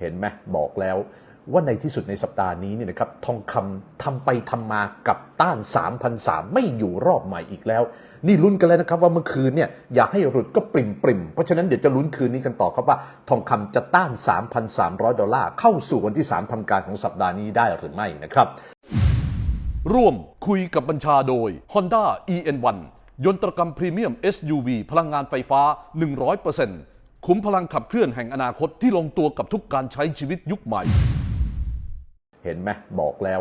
เห็นไหมบอกแล้วว่าในที่สุดในสัปดาห์นี้เนี่ยนะครับทองคำทำไปทำมากับต้าน 3,003 ไม่อยู่รอบใหม่อีกแล้ว นี่ลุ้นกันเลยนะครับว่าเมื่อคืนเนี่ยอยากให้หลุดก็ปริมปริมเพราะฉะนั้นเดี๋ยวจะลุ้นคืนนี้กันต่อครับว่า ทองคำจะต้าน 3,300 ดอลลาร์เข้าสู่วันที่ 3ทำการของสัปดาห์นี้ได้หรือไม่นะครับ ร่วมคุยกับบัญชาโดย Honda EN1 ยนตรกรรมพรีเมียม SUV พลังงานไฟฟ้า 100% ขุมพลังขับเคลื่อนแห่งอนาคตที่ลงตัวกับทุกการใช้ชีวิตยุคใหม่ เห็นไหมบอกแล้ว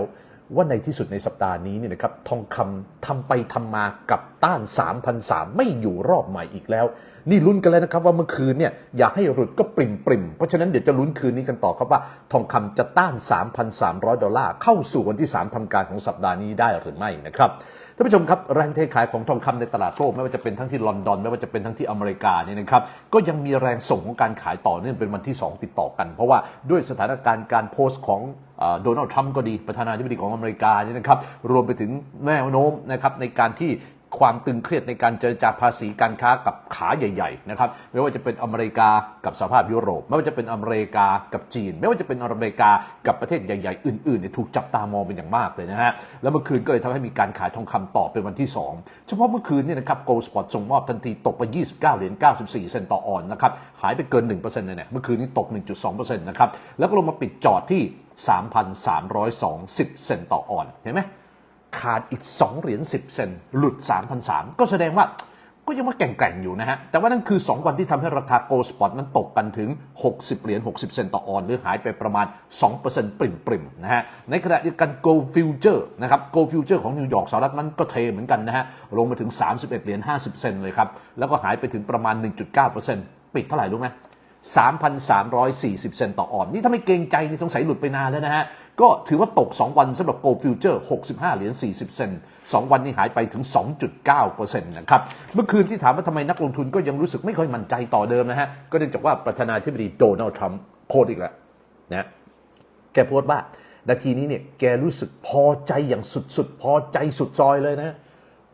ว่าในที่สุดในสัปดาห์นี้เนี่ยนะครับทองคำทำไปทำมากับต้าน 3,003 ไม่อยู่รอบใหม่อีกแล้ว นี่ลุ้นกันเลยนะครับว่าเมื่อคืนเนี่ยอยากให้หลุดก็ปริมปริมเพราะฉะนั้นเดี๋ยวจะลุ้นคืนนี้กันต่อครับว่า ทองคำจะต้าน 3,300 ดอลลาร์เข้าสู่วันที่ 3ทำการของสัปดาห์นี้ได้หรือไม่นะครับท่านผู้ชมครับแรงเทขายของทองคำในตลาดโลกไม่ว่าจะเป็นทั้งที่ลอนดอน ไม่ว่าจะเป็นทั้งที่อเมริกาเนี่ยนะครับก็ยังมีแรงส่งของการขายต่อเนื่องเป็นวันที่ 2 ติดต่อกัน เพราะว่าด้วยสถานการณ์การโพสต์ของ โดนัลด์ทรัมป์ก็ดีประธานาธิบดีของอเมริกาเนี่ยนะครับรวมไปถึงแนวโน้มนะครับในการที่ ความตึงเครียดในการเจรจาภาษีการค้ากับขาใหญ่ๆนะครับไม่ว่าจะเป็นอเมริกากับสหภาพยุโรป ไม่ว่าจะเป็นอเมริกากับจีน ไม่ว่าจะเป็นอเมริกากับประเทศใหญ่ๆ อื่นๆเนี่ยถูกจับตามองเป็นอย่างมากเลยนะฮะแล้วเมื่อคืนก็เลยทำให้มีการขายทองคำต่อเป็นวันที่ 2 เฉพาะเมื่อคืนเนี่ยนะครับโกลสปอร์ตส่งมอบทันทีตกไป 29เหรียญ94 เซนต์ต่อออนนะครับหายไปเกิน 1%เลยเนี่ยเมื่อคืนนี้ตก 1.2%นะครับแล้วก็ลงมาปิดจอดที่ 3,320เซนต์ต่อออนเห็นไหม ขาดอีก 2 เหรียญ10 เซนหลุด 3,003ก็แสดงว่าก็ยังว่าแก่งๆอยู่นะฮะ แต่ว่านั่นคือ 2 วันที่ทำให้ราคาโกลสปอตนั้นตกกันถึง 60 เหรียญ 60 เซนต์ต่อออน หรือหายไปประมาณ 2%ปริ่มๆนะฮะ ในขณะเดียวกัน Gold Future นะครับ Gold Future ของนิวยอร์กสหรัฐนั้นก็เทเหมือนกันนะฮะ ลงมาถึง 31 เหรียญ 50 เซนต์เลยครับ แล้วก็หายไปถึงประมาณ 1.9%ปิดเท่าไหร่รู้ไหม 3,340 เซนต์ต่อออน นี่ถ้าไม่เกรงใจนี่สงสัยหลุดไปนานแล้วนะฮะ ก็ถือว่าตก 2 วันสำหรับ Gold Future 65 เหรียญ 40 เซนต์2วันนี้หายไปถึง 2.9%นะครับ เมื่อคืนที่ถามว่าทำไมนักลงทุนก็ยังรู้สึกไม่ค่อยมั่นใจต่อเดิมนะฮะ ก็เนื่องจากว่าประธานาธิบดีโดนัลด์ทรัมป์โพสอีกแล้วนะแกโพสต์ว่านาทีนี้เนี่ยแกรู้สึกพอใจอย่างสุดๆ พอใจสุดซอยเลยนะ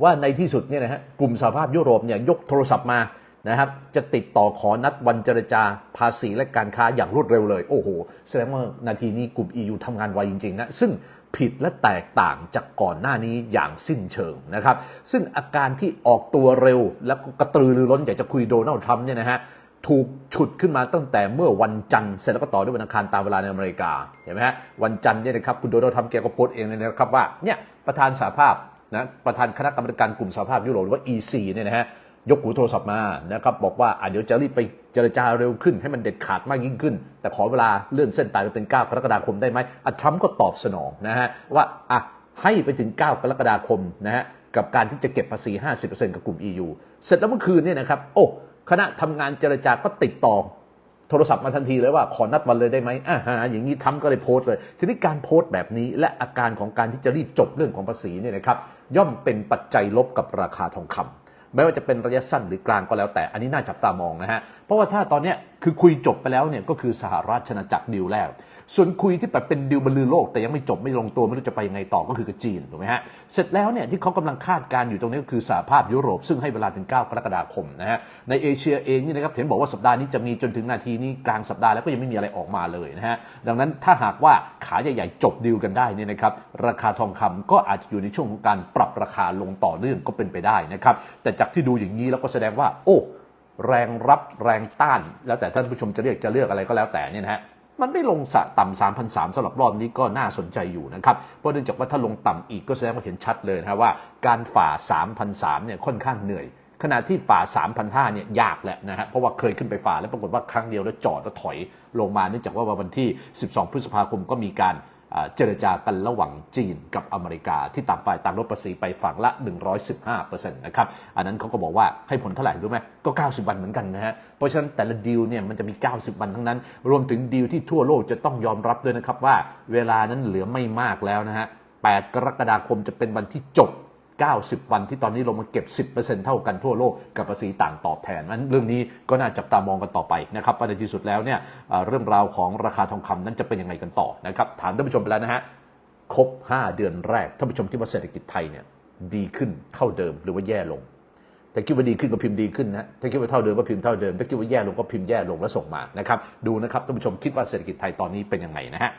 ว่าในที่สุดเนี่ยนะฮะกลุ่มสหภาพยุโรปเนี่ยยกโทรศัพท์มา นะครับจะติดต่อขอนัดวันเจรจาภาษีและการค้าอย่างรวดเร็วเลย โอ้โห แสดงว่านาทีนี้กลุ่ม EU ทำงานไวจริงๆนะซึ่งผิดและแตกต่างจากก่อนหน้านี้อย่างสิ้นเชิงนะครับ ซึ่งอาการที่ออกตัวเร็วแล้วก็กระตือรือร้นอยากจะคุยโดนัลด์ทรัมป์เนี่ยนะฮะถูกฉุดขึ้นมาตั้งแต่เมื่อวันจันทร์เสร็จแล้วก็ต่อด้วยวันอังคารตามเวลาในอเมริกาเห็นไหมฮะวันจันทร์เนี่ยนะครับคุณโดนัลด์ทรัมป์แกก็โพสต์เองเลยนะครับว่าเนี่ยประธานสหภาพนะประธานคณะกรรมการกลุ่มสหภาพยุโรปหรือว่า EC เนี่ยนะฮะ ยกหูโทรศัพท์มานะครับบอกว่าอะเดี๋ยวจะรีบไปเจรจาเร็วขึ้น ให้มันเด็ดขาดมากยิ่งขึ้น แต่ขอเวลาเลื่อนเส้นตายไปเป็น 9 กรกฎาคมได้ไหมอะทรัมป์ก็ตอบสนองนะฮะว่าอะให้ไปถึง 9 กรกฎาคมนะฮะกับการที่จะเก็บภาษี 50%กับกลุ่ม EU เสร็จแล้วเมื่อคืนเนี่ยนะครับโอ้คณะทำงานเจรจาก็ติดต่อโทรศัพท์มาทันทีเลยว่าขอนัดวันเลยได้ไหมอ่าฮะอย่างนี้ทำก็เลยโพสต์เลย ทีนี้การโพสต์แบบนี้และอาการของการที่จะรีบจบเรื่องของภาษีเนี่ยนะครับย่อมเป็นปัจจัยลบกับราคาทองคำ ไม่ว่าจะเป็นระยะสั้นหรือกลางก็แล้วแต่ อันนี้น่าจับตามองนะฮะ เพราะว่าถ้าตอนนี้คือคุยจบไปแล้วเนี่ยก็คือสหราชอาณาจักรดีลแรก ส่วนคุยที่แบบเป็นดีลบรรลือโลก แต่ยังไม่จบไม่ลงตัวไม่รู้จะไปยังไงต่อก็คือกับจีนถูกไหมฮะเสร็จแล้วเนี่ยที่เขากำลังคาดการ์อยู่ตรงนี้ก็คือสหภาพยุโรป ซึ่งให้เวลาถึง 9 กรกฎาคมนะฮะในเอเชียเองนี่นะครับเห็นบอกว่าสัปดาห์นี้จะมีจนถึงนาทีนี้กลางสัปดาห์แล้วก็ยังไม่มีอะไรออกมาเลยนะฮะดังนั้นถ้าหากว่าขาใหญ่ๆจบดีลกันได้เนี่ยนะครับราคาทองคำก็อาจจะอยู่ในช่วงของการปรับราคาลงต่อเนื่องก็เป็นไปได้นะครับแต่จากที่ดูอย่างนี้แล้วก็แสดงว่า โอ้แรงรับแรงต้าน แล้วแต่ท่านผู้ชมจะเรียกจะเลือกอะไรก็แล้วแต่เนี่ยนะฮะ มันไม่ลงสะต่ำ3,003สำหรับรอบนี้ก็น่าสนใจอยู่นะครับ เพราะเนื่องจากว่าถ้าลงต่ำอีกก็แสดงว่าเห็นชัดเลยนะว่าการฝ่า3,003เนี่ยค่อนข้างเหนื่อย ขณะที่ฝ่า3,005เนี่ยยากแหละนะฮะ เพราะว่าเคยขึ้นไปฝ่าแล้วปรากฏว่าครั้งเดียวแล้วจอดแล้วถอยลงมาเนื่องจากว่าวันที่ 12 พฤษภาคมก็มีการ เจรจากันระหว่างจีนกับอเมริกาที่ต่างฝ่ายต่างลดภาษีไปฝั่งละ 115%นะครับ อันนั้นเขาก็บอกว่าให้ผลเท่าไหร่รู้ไหมก็ 90 วันเหมือนกันนะฮะ เพราะฉะนั้นแต่ละดีลเนี่ยมันจะมี 90 วันทั้งนั้น รวมถึงดีลที่ทั่วโลกจะต้องยอมรับด้วยนะครับว่าเวลานั้นเหลือไม่มากแล้วนะฮะ8กรกฎาคมจะเป็นวันที่จบ 90 วันที่ตอนนี้ลงมาเก็บ 10%เท่ากันทั่วโลกกับภาษีต่างตอบแทนนั้นเรื่องนี้ก็น่าจับตามองกันต่อไปนะครับว่าในที่สุดแล้วเนี่ยเรื่องราวของราคาทองคำนั้นจะเป็นยังไงกันต่อนะครับถามท่านผู้ชมไปแล้วนะฮะครบ 5 เดือนแรกท่านผู้ชมคิดว่าเศรษฐกิจไทยเนี่ยดีขึ้นเท่าเดิมหรือว่าแย่ลงแต่คิดว่าดีขึ้นก็พิมพ์ดีขึ้นนะถ้าคิดว่าเท่าเดิมก็พิมพ์เท่าเดิม ถ้าคิดว่าแย่ลงก็พิมพ์แย่ลงแล้วส่งมานะครับ ดูนะครับท่านผู้ชมคิดว่าเศรษฐกิจไทยตอนนี้เป็นยังไงนะฮะ